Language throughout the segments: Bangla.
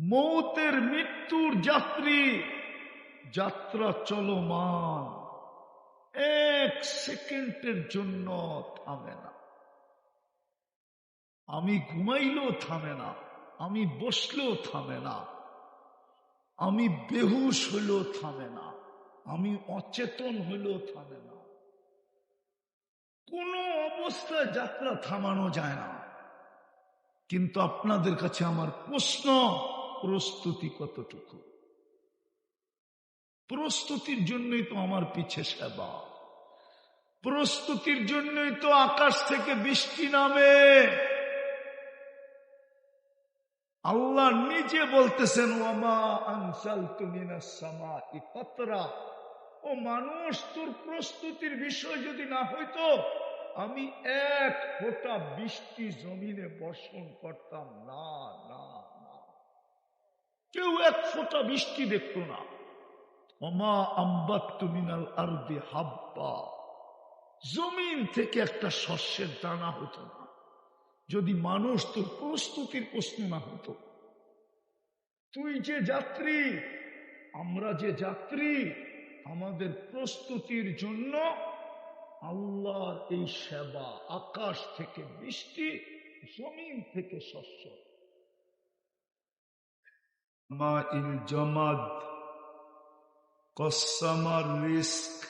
মৌতের মৃত্যুর যাত্রী। যাত্রা চলমান। এক সেকেন্ডের জন্য থামে না। আমি ঘুমাইলেও থামে না। আমি বসলেও থামে না। আমি বেহুশ হইলেও থামে না। আমি অচেতন হইলেও থামে না। কোনো অবস্থায় যাত্রা থামানো যায় না। কিন্তু আপনাদের কাছে আমার প্রশ্ন প্রস্তুতি কতটুকু? প্রস্তুতির জন্যই তো আমার পিছে সেবা। প্রস্তুতির জন্যই তো আকাশ থেকে বৃষ্টি নামে। আল্লাহ নিজে বলতেছেন ওমা আনসাল তুমি ও মানুষ, তোর প্রস্তুতির বিষয় যদি না হইতো, আমি এক ফোঁটা বৃষ্টি জমিনে বর্ষণ করতাম। না না না। কেউ এক ফোঁটা বৃষ্টি দেখত না। অমা আম্বাত্তু মিনাল আরদি হাব্বা। জমিন থেকে একটা শস্যের দানা হতো না। যদি মানুষ তোর প্রস্তুতির প্রশ্ন না হতো। তুই যে যাত্রী, আমরা যে যাত্রী, আমাদের প্রস্তুতির জন্য আল্লাহর এই সেবা, আকাশ থেকে বৃষ্টি, জমিন থেকে শস্য। ماء الجمد قسم الرزق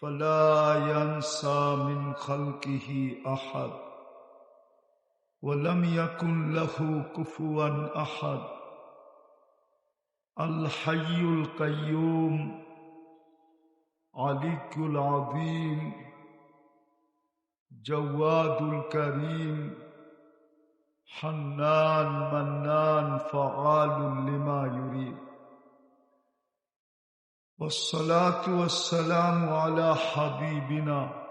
فلا ينسى من خلقه أحد ولم يكن له كفوا أحد. الحي القيوم عليك العظيم جواد الكريم. حنان منان فعال لما يريد. والصلاة والسلام على حبيبنا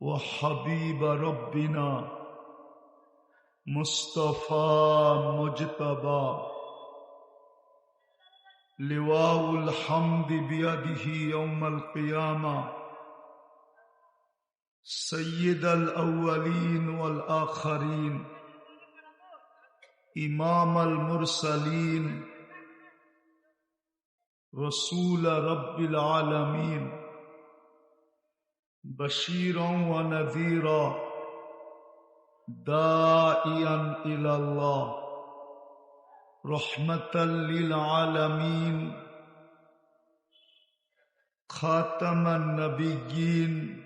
وحبيب ربنا مصطفى مجتبى. لواء الحمد بيده يوم القيامة. سيد الأولين والآخرين إمام المرسلين رسول رب العالمين بشيرا ونذيرا دائيا إلى الله رحمة للعالمين خاتم النبيين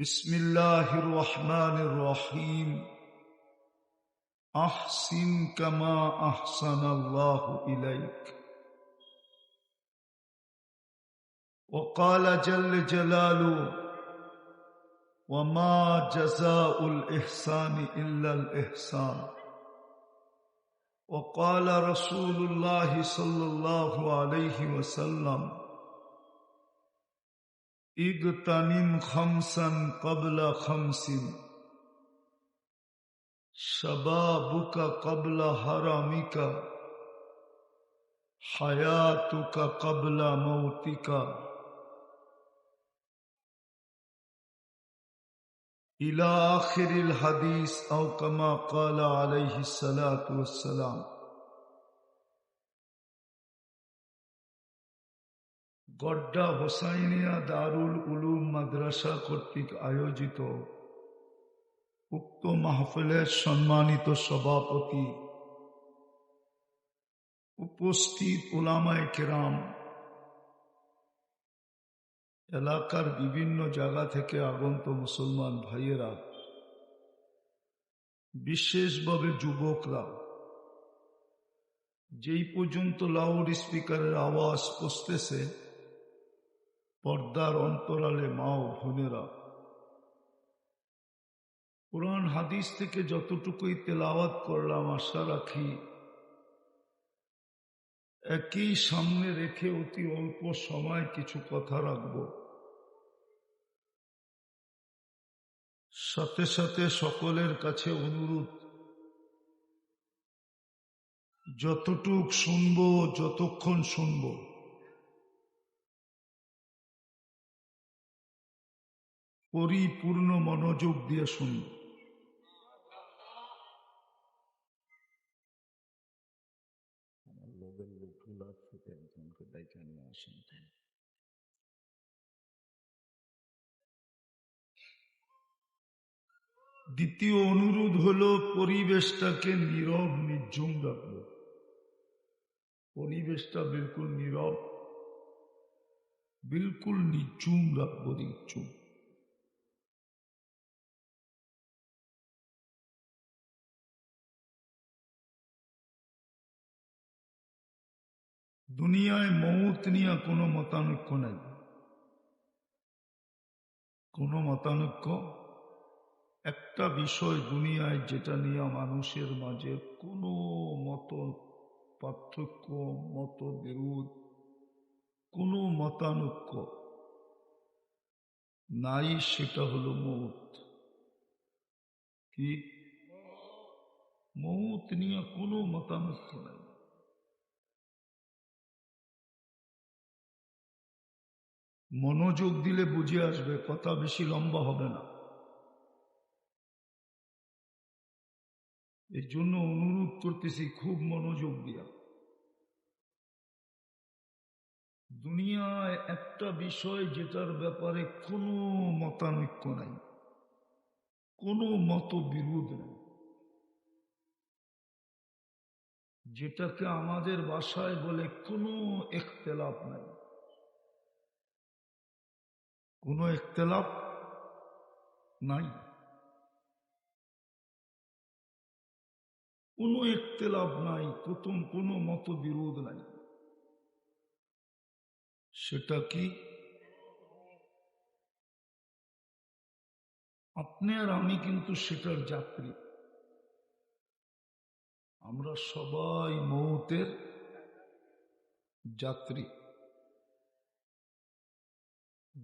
بسم الله الرحمن الرحيم. أحسن كما أحسن الله إليك. وقال جل جلاله وما جزاء الإحسان إلا الإحسان. وقال رسول الله صلى الله عليه وسلم اغتنم خمسا قبل خمس. شبابك قبل هرمك حياتك قبل موتك. إلى آخر الحديث أو كما قال عليه الصلاة والسلام. গড্ডা হোসাইনিয়া দারুল উলুম মাদ্রাসা কর্তৃক আয়োজিত উক্ত মাহফিলের সম্মানিত সভাপতি উপস্থিত ওলামায় কেরাম, এলাকার বিভিন্ন জায়গা থেকে আগন্ত মুসলমান ভাইয়েরা, বিশেষভাবে যুবকরা, যেই পর্যন্ত লাউড স্পিকারের আওয়াজ পৌঁছতেছে পর্দার অন্তরালে মা ও বোনেরা। কোরআন হাদিস থেকে যতটুকুই তেলাওয়াত করলাম, আশা রাখি একই সামনে রেখে অতি অল্প সময় কিছু কথা রাখব। সাথে সাথে সকলের কাছে অনুরোধ, যতটুক শুনব, যতক্ষণ শুনব। পরিপূর্ণ মনোযোগ দিয়ে শুনব লোকের লোকগুলো থেকে একজনকে ডেকে নিয়ে আসেন। দ্বিতীয় অনুরোধ হলো পরিবেশটাকে নীরব নির্ঝুম রাখব পরিবেশটা বিলকুল নীরব বিলকুল নিঝুম রাখব নিঝুম দুনিয়ায় মৌত নিয়ে কোনো মতানৈক্য নাই। কোনো মতানৈক্য? একটা বিষয় দুনিয়ায় যেটা নিয়ে মানুষের মাঝে কোনো মত পার্থক্য, মত বিরোধ, কোনো মতানৈক্য নাই, সেটা হলো মৌত। কি? মৌত নিয়ে কোনো মতানৈক্য নাই। মনোযোগ দিলে বুঝে আসবে, কথা বেশি লম্বা হবে না। এর জন্য অনুরোধ করতেছি, খুব মনোযোগ দিয়া। দুনিয়ায় একটা বিষয় যেটার ব্যাপারে কোনো মতানৈক্য নাই, কোনো মত বিরোধ নাই। যেটাকে আমাদের বাসায় বলে কোনো এখতেলাপ নাই। কোনো এখতেলাপ নাই। কোনো এখতেলাপ নাই, প্রথম কোনো মত বিরোধ নাই। সেটা কি? আপনি আর আমি কিন্তু সেটার যাত্রী। আমরা সবাই মৌতের যাত্রী।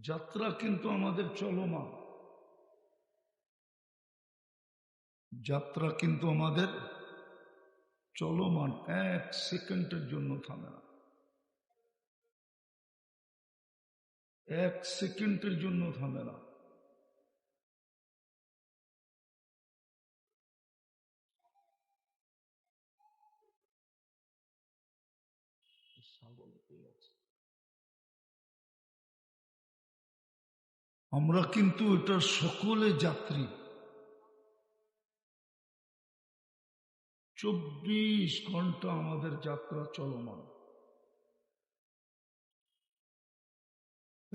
যাত্রা কিন্তু আমাদের চলমান। যাত্রা কিন্তু আমাদের চলমান, এক সেকেন্ডের জন্য থামে না। এক সেকেন্ডের জন্য থামে না। আমরা কিন্তু এটা সকলে যাত্রী। চব্বিশ ঘণ্টা আমাদের যাত্রা চলমান।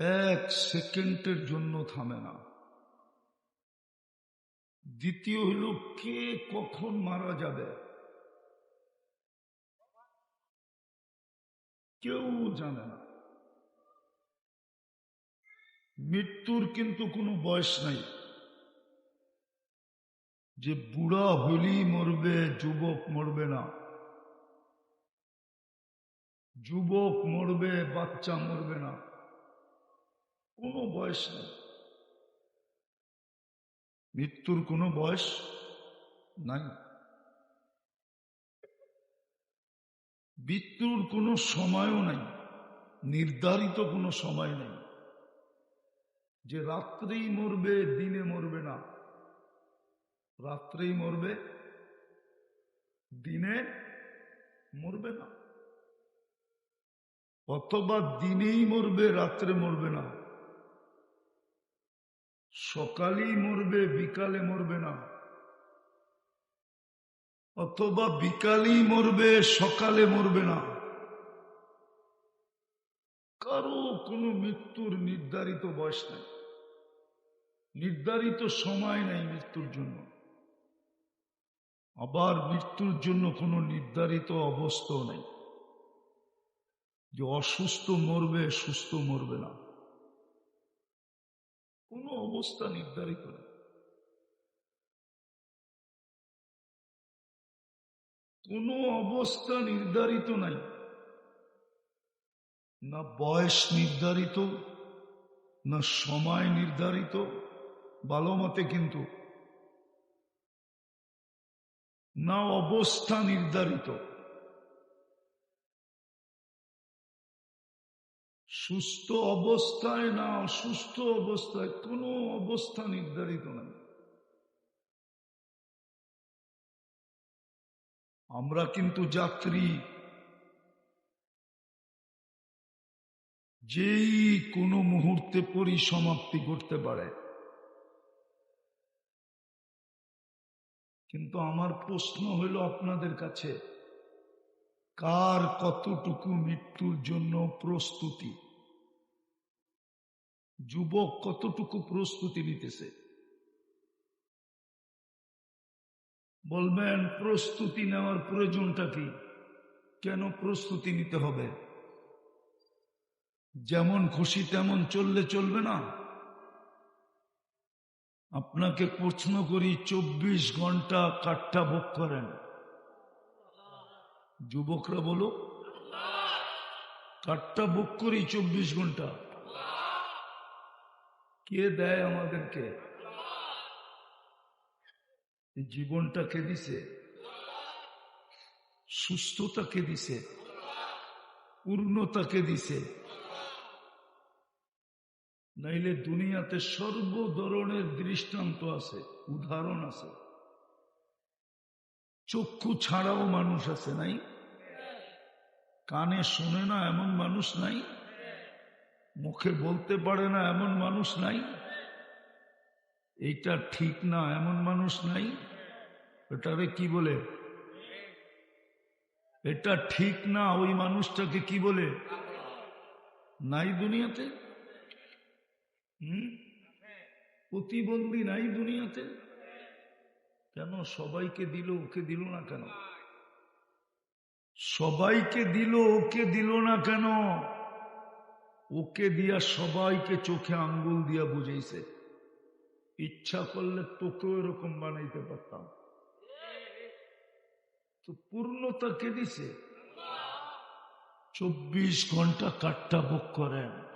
এক সেকেন্ডের জন্য থামে না। দ্বিতীয় হলো, কে কখন মারা যাবে? কেউ জানে না। মৃত্যুর কিন্তু কোনো বয়স নাই। যে বুড়া হলি মরবে, যুবক মরবে না। যুবক মরবে, বাচ্চা মরবে না। কোনো বয়স নেই। মৃত্যুর কোনো বয়স নাই। মৃত্যুর কোনো সময়ও নাই। নির্ধারিত কোনো সময় নেই। যে রাত্রেই মরবে, দিনে মরবে না। রাত্রেই মরবে, দিনে মরবে না। অথবা দিনেই মরবে, রাত্রে মরবে না। সকালেই মরবে, বিকালে মরবে না। অথবা বিকালেই মরবে, সকালে মরবে না। কারও কোনো মৃত্যুর নির্ধারিত বয়স নাই। নির্ধারিত সময় নেই মৃত্যুর জন্য। আবার মৃত্যুর জন্য কোনো নির্ধারিত অবস্থাও নেই। যে অসুস্থ মরবে, সুস্থ মরবে না। কোনো অবস্থা নির্ধারিত নেই। কোনো অবস্থা নির্ধারিত নাই। না বয়স নির্ধারিত, না সময় নির্ধারিত ভালো মতে কিন্তু না অবস্থা নির্ধারিত। সুস্থ অবস্থায় না অসুস্থ অবস্থায় কোনো অবস্থা নির্ধারিত নাই। আমরা কিন্তু যাত্রী। যেই কোনো মুহূর্তে পরিসমাপ্তি করতে পারে। কিন্তু আমার প্রশ্ন হলো আপনাদের কাছে, কার কতটুকু মৃত্যুর জন্য প্রস্তুতি? যুবক কতটুকু প্রস্তুতি নিতেছে? বলবেন, প্রস্তুতি নেওয়ার প্রয়োজনটা কি? কেন প্রস্তুতি নিতে হবে? যেমন খুশি তেমন চললে চলবে না? আপনাকে প্রশ্ন করি, চব্বিশ ঘণ্টা কাঠটা ভোগ করেন? যুবকরা বলো, কাঠটা ভোগ করি চব্বিশ ঘণ্টা। কে দেয় আমাদেরকে? জীবনটা কে দিছে সুস্থতা কে দিছে পূর্ণতা কে দিছে। নাইলে দুনিয়াতে সর্ব ধরনের দৃষ্টান্ত আছে, উদাহরণ আছে। চক্ষু ছাড়াও মানুষ আছে নাই? কানে শুনে না এমন মানুষ নাই? মুখে বলতে পারে না এমন মানুষ নাই? এইটা ঠিক না এমন মানুষ নাই? এটারে কি বলে? এটা ঠিক না ওই মানুষটাকে কি বলে? নাই দুনিয়াতে? প্রতিবন্ধী নাই দুনিয়াতে? কেন সবাইকে দিল, ওকে দিল না কেন? সবাইকে দিল, ওকে দিল না কেন? ওকে দিয়া সবাইকে চোখে আঙ্গুল দিয়া বুঝাইছে। ইচ্ছা করলে তোকেও এরকম বানাইতে পারতাম। তো পূর্ণতা কে দিছে? চব্বিশ ঘণ্টা কাটটা বুক করেন।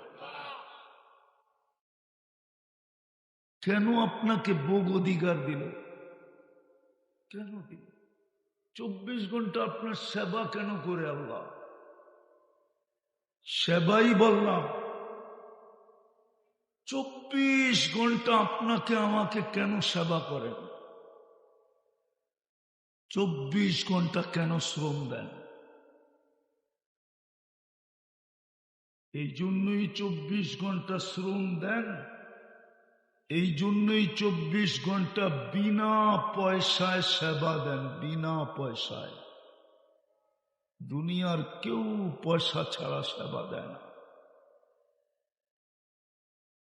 কেন আপনাকে ভোগ অধিকার দিল? কেন দিল? চব্বিশ ঘণ্টা আপনার সেবা কেন করে আল্লাহ? সেবাই বললাম। চব্বিশ ঘণ্টা আপনাকে আমাকে কেন সেবা করেন? চব্বিশ ঘণ্টা কেন শ্রম দেন? এই জন্যই চব্বিশ ঘণ্টা শ্রম দেন। এই জন্যই চব্বিশ ঘণ্টা বিনা পয়সায় সেবা দেন, বিনা পয়সায়। দুনিয়ার কেউ পয়সা ছাড়া সেবা দেয় না।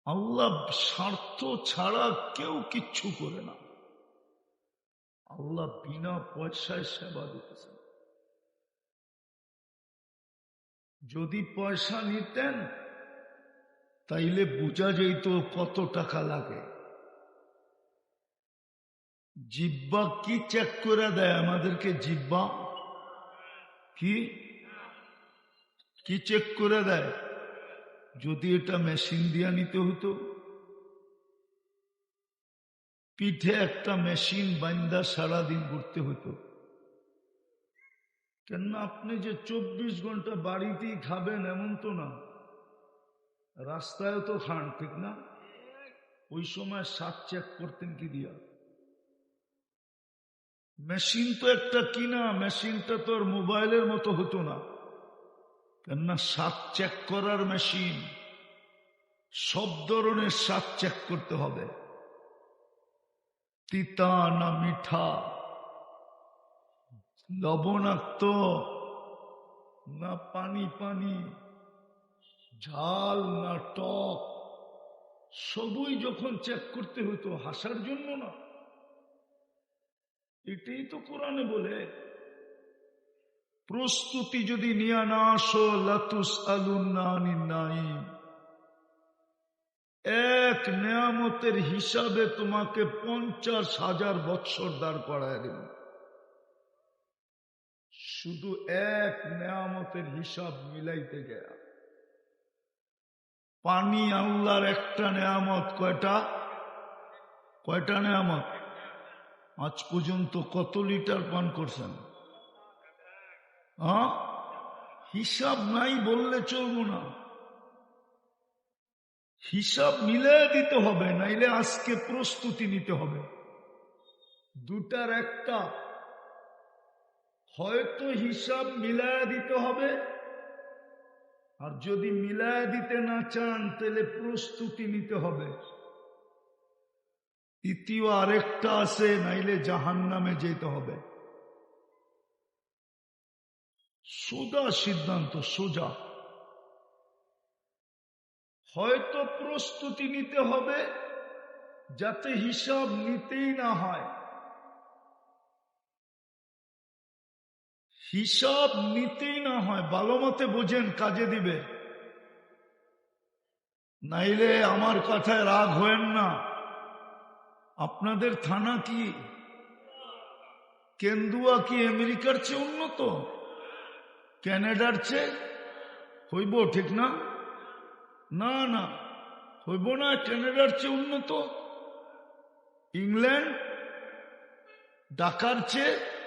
আল্লাহ স্বার্থ ছাড়া কেউ কিচ্ছু করে না। আল্লাহ বিনা পয়সায় সেবা দিতেছেন। যদি পয়সা নিতেন তাইলে বোঝা যেত কত টাকা লাগে। জিব্বা কি চেক করে দেয় আমাদেরকে জিব্বা কি? কি চেক করে দেয়? যদি এটা মেশিন দিয়া নিতে হতো। পিঠে একটা মেশিন বান্দা সারাদিন ঘুরতে হতো। কেননা আপনি যে চব্বিশ ঘণ্টা বাড়িতেই খাবেন এমন তো না। রাস্তায় তো খান, ঠিক না? ওই সময় সাত চেক করতেন কি দিয়া? মেশিন তো একটা কিনা মেশিনটা তো আর মোবাইলের মতো হতো না। কেননা সাত চেক করার মেশিন সব ধরনের সাত চেক করতে হবে। তিতা না মিঠা? লবণাক্ত? না পানি পানি? ঝাল না টক সবই যখন চেক করতে হতো হাসার জন্য না। এটাই তো কোরআনে বলে, প্রস্তুতি যদি নিয়ে না আসো, লাতুস নাই এক নেয়ামতের হিসাবে তোমাকে পঞ্চাশ হাজার বৎসর দাঁড় করায় দেব। শুধু এক নেয়ামতের হিসাব মিলাইতে গেয়া। পানি আল্লাহর একটা নেয়ামত। কয়টা? কয়টা নেয়ামত? আজ পর্যন্ত কত লিটার পান করছেন? হ্যাঁ? হিসাব নাই বললে চলবো না। হিসাব মিলিয়ে দিতে হবে, নাইলে আজকে প্রস্তুতি নিতে হবে। দুটার একটা। হয়তো হিসাব মিলায়া দিতে হবে আর যদি মিলায় দিতে না চান, তাহলে প্রস্তুতি নিতে হবে। তৃতীয় আরেকটা আছে, নাইলে জাহান নামে যেতে হবে। সোজা সিদ্ধান্ত, সোজা। হয়তো প্রস্তুতি নিতে হবে, যাতে হিসাব নিতেই না হয়। হিসাব নিতেই না হয়, ভালো মতে বোঝেন, কাজে দিবে। নাইলে আমার কথায় রাগ হয়েন না। আপনাদের থানা কি? কেন্দুয়া কি আমেরিকার চেয়ে উন্নত? ক্যানাডার চেয়ে? হইব ঠিক না? না না, হইব না, ক্যানাডার চেয়ে উন্নত। ইংল্যান্ড? ডাকার চেয়ে?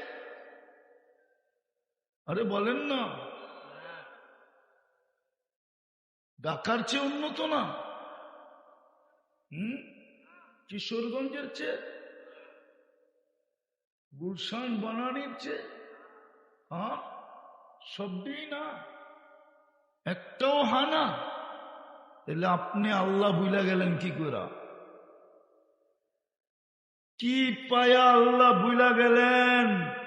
আরে বলেন না। ঢাকার চেয়ে উন্নত না। হুম? কিশোরগঞ্জের চেয়ে? গুলশান বানানির চেয়ে? হ্যাঁ সবই না। একটাও হানা তাহলে আপনি আল্লাহ বুঝলা গেলেন কি করে? কি পায়া আল্লাহ বুঝলা গেলেন?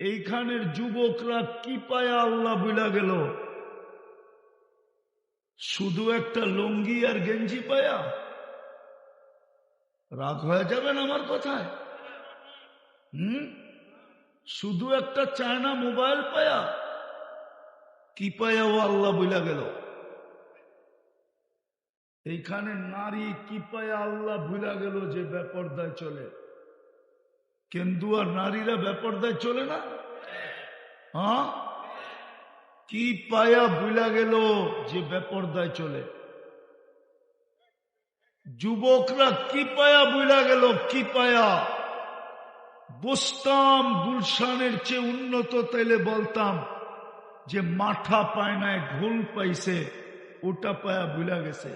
এইখানের যুবকরা কি পায়া আল্লাহ বুঝলা গেল? শুধু একটা লুঙ্গি আর গেঞ্জি পায়া? রাগ হয়ে যাবেন আমার কথায়? হুম? শুধু একটা চায়না মোবাইল পায়া? কি পায়া ও আল্লাহ বুঝলা গেল? এইখানে নারী কি পায়া আল্লাহ ভুলা গেল যে ব্যাপারদায় চলে? কেন্দু আর নারীরা ব্যাপারদায় চলে না? হ্যাঁ? কি পায়া ভুলা গেল যে ব্যাপারদায় চলে? যুবকরা কি পায়া বুলা গেল, কি পায়া? বসতাম গুলশানের চেয়ে উন্নত তাইলে বলতাম যে মাঠা পায় নাই ঢোল পাইছে, ওটা পায়া বুলা গেছে।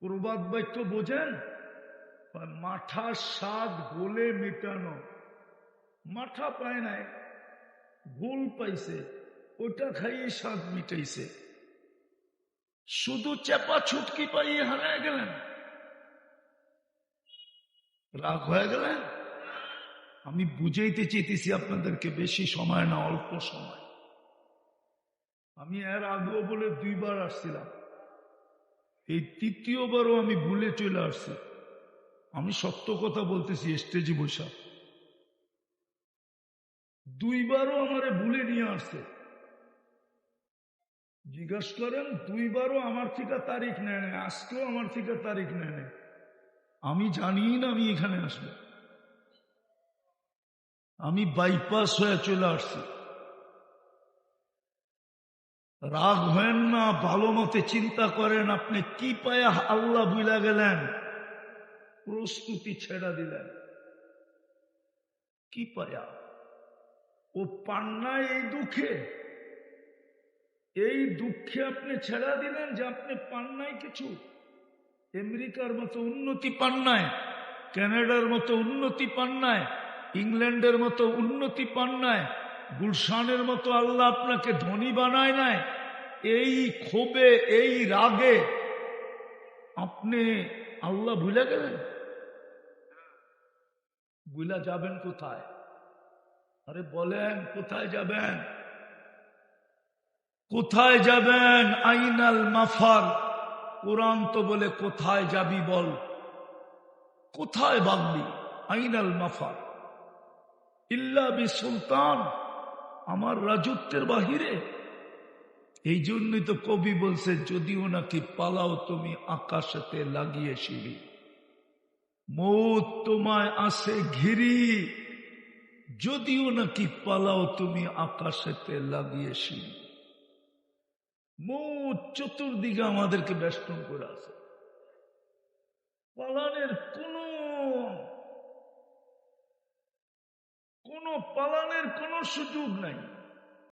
প্রবাদ বাক্য বোঝেন? মাঠার স্বাদ গোলে মেটানো। মাঠা পায় নাই, গোল পাইছে। ওটা খাইয়ে স্বাদ মিটাইছে। শুধু চেপা ছুটকি পাইয়ে হারায় গেলেন। রাগ হয়ে গেলেন? আমি বুঝাইতে চেয়েছি আপনাদেরকে বেশি সময় না, অল্প সময়। আমি এর আগেও বলে দুইবার আসছিলাম। এই তৃতীয়বারও আমি ভুলে চলে আসছি। আমি সত্য কথা বলতেছি, স্টেজে বসা। দুইবারও আমারে ভুলে নিয়ে আসছে। জিজ্ঞাসা করেন, দুইবারও আমার থেকে তারিখ নেয় নেয় আজকেও আমার থেকে তারিখ নেয় নেয় আমি জানি না আমি এখানে আসব। আমি বাইপাস হয়ে চলে আসছি। রাগ হেন না, ভালো মতে চিন্তা করেন, আপনি কি পায়া আল্লাহ বুলা গেলেন? প্রস্তুতি ছেড়া দিলেন। কি পায়া? ও পান্না এই দুঃখে। এই দুঃখে আপনি ছেড়া দিলেন যে আপনি পান নাই কিছু। আমেরিকার মতো উন্নতি পান নাই ক্যানাডার মতো উন্নতি পান নাই, ইংল্যান্ডের মতো উন্নতি পান নাই, গুলশানের মতো আল্লাহ আপনাকে ধনী বানায় নাই। এই ক্ষোভে, এই রাগে আপনি আল্লাহ ভুলে গেলেন? ভুলা যাবেন কোথায়? আরে বলেন, কোথায় যাবেন? কোথায় যাবেন? আইনাল মাফার। কোরআন তো বলে কোথায় যাবি বল? কোথায় বাগবি আইনাল মাফার। ইল্লা বি সুলতান। আমার রাজত্বের বাহিরে। এই জন্যই তো কবি বলছে, যদিও নাকি পালাও তুমি আকাশেতে লাগিয়ে সিঁড়ি মৌত তোমায় আসে ঘিরি। যদিও নাকি পালাও তুমি আকাশেতে লাগিয়েছি। মৌ চতুর্দিকে আমাদেরকে বেষ্টন করে আছে। পালানের কোন কোন পালানের কোন সুযোগ নাই।